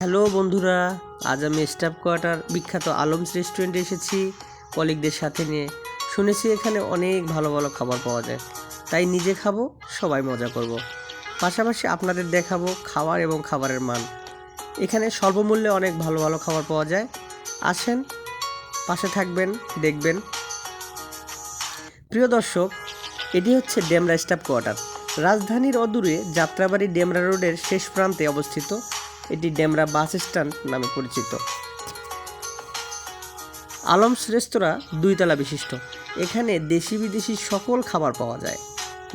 Hello বন্ধুরা, আজ আমি স্টাফ কোয়ার্টার বিখ্যাত আলমস রেস্টুরেন্টে এসেছি। কলিগদের সাথে নিয়ে শুনেছি এখানে অনেক ভালো ভালো খাবার পাওয়া যায়। তাই নিজে খাব, সবাই মজা করব। পাশাপাশি আপনাদের দেখাবো খাবার এবং খাবারের মান। এখানে স্বল্প মূল্যে অনেক ভালো ভালো খাবার পাওয়া যায়। আসেন, পাশে থাকবেন, দেখবেন। প্রিয় দর্শক, এটি হচ্ছে ডেমরা স্টাফ কোয়ার্টার। রাজধানীর অদূরে যাত্রাবাড়ি ডেমরা রোডের শেষ প্রান্তে অবস্থিত এটি ডেমরা বাস স্ট্যান্ড নামে পরিচিত। আলমস রেস্তোরাঁ দুইতলা বিশিষ্ট। এখানে দেশি বিদেশি সকল খাবার পাওয়া যায়।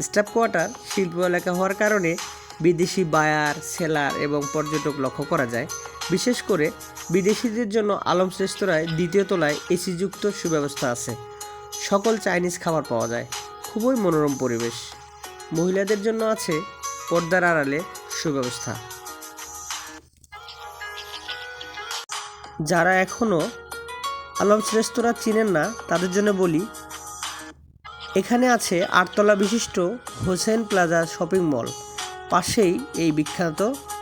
স্টাফ কোয়ার্টার শিল্প এলাকা হওয়ার কারণে বিদেশি বায়ার, সেলার এবং পর্যটক লক্ষ্য করা যায়। বিশেষ করে বিদেশিদের জন্য আলমস রেস্তোরাঁয় দ্বিতীয় তলায় এসিযুক্ত সুব্যবস্থা আছে। সকল চাইনিজ খাবার পাওয়া যায়। খুবই মনোরম পরিবেশ। মহিলাদের জন্য আছে পর্দার আড়ালে সুব্যবস্থা। যারা এখনও আলমস রেস্তোরাঁ চিনেন না, তাদের জন্য বলি, এখানে আছে আটতলা বিশিষ্ট হোসেন প্লাজা শপিং মল। পাশেই এই বিখ্যাত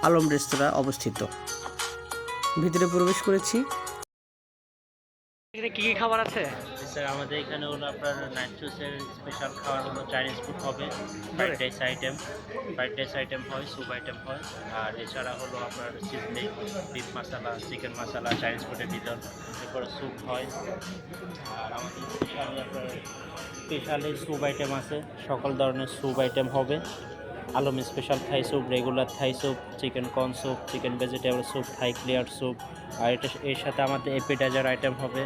আলম রেস্তোরাঁ অবস্থিত। ভিতরে প্রবেশ করেছি। এখানে কি কি খাবার আছে? স্যার আমাদের এখানে হলো আপনার নাইট্রোসের স্পেশাল খাবার হলো চাইনিজ ফুড হবে। Fried rice item fried rice item হয় স্যুপ আইটেম হয়। আর এছাড়া হলো আপনার সিজনি beef masala chicken masala Chinese ফুডের ভিতর এরপরে স্যুপ হয়। আর আমাদের স্পেশালি আপনার স্পেশালি স্যুপ আইটেম আছে সকল ধরনের স্যুপ আইটেম হবে। Alam special Thai soup regular Thai soup chicken corn soup chicken vegetable soup Thai clear soup আর এটা এর সাথে আমাদের এপিটাইজার আইটেম হবে।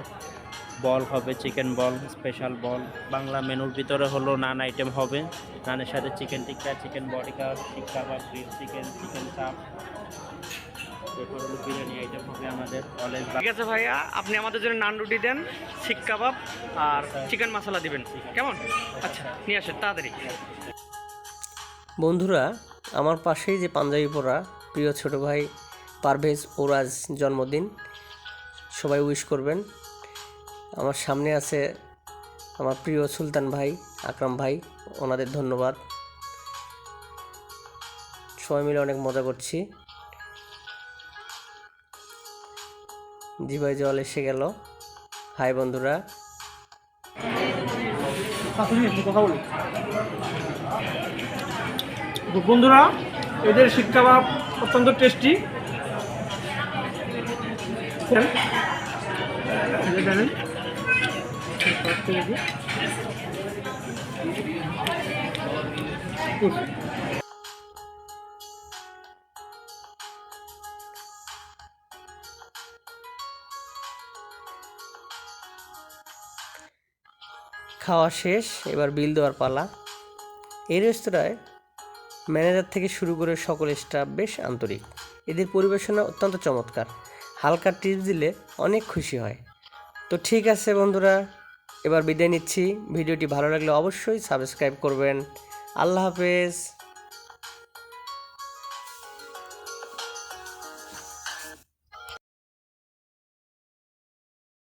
বল হবে chicken ball special ball. Bangla মেনুর ভিতরে হলো নান আইটেম হবে। নানের সাথে চিকেন টিক্কা চিকেন বডি কাপ টিক্কা বা গ্রিল চিকেন চিকেন চাপ এরপর হলো বিরিয়ানি আইটেম হবে আমাদের। অলওয়েজ ঠিক আছে ভাইয়া আপনি আমাদের জন্য নান রুটি দেন শিক কাবাব আর চিকেন মশলা দিবেন। কেমন? আচ্ছা নিয়ে আসেন তাড়াতাড়ি। বন্ধুরা আমার পাশেই যে পাঞ্জাবি পরা প্রিয় ছোট ভাই পারভেজ ওরাজ জন্মদিন সবাই উইশ করবেন। আমার সামনে আছে আমার প্রিয় সুলতান ভাই আকরাম ভাই ওনাদের ধন্যবাদ সবাই মিলে অনেক মজা করছি জি ভাই জল এসে গেল হাই বন্ধুরা বন্ধুরা এদের শিক কাবাব অত্যন্ত টেস্টি জানেন খাওয়া শেষ, এবার বিল দেওয়ার পালা। এই রেস্তোরাঁয় ম্যানেজার থেকে শুরু করে সকল স্টাফ বেশ আন্তরিক। এদের পরিবেশনা অত্যন্ত চমৎকার। হালকা টিপস দিলে অনেক খুশি হয়। তো ঠিক আছে বন্ধুরা এবার বিদায় নিচ্ছি। ভিডিওটি ভালো লাগলে অবশ্যই সাবস্ক্রাইব করবেন। আল্লাহ হাফেজ।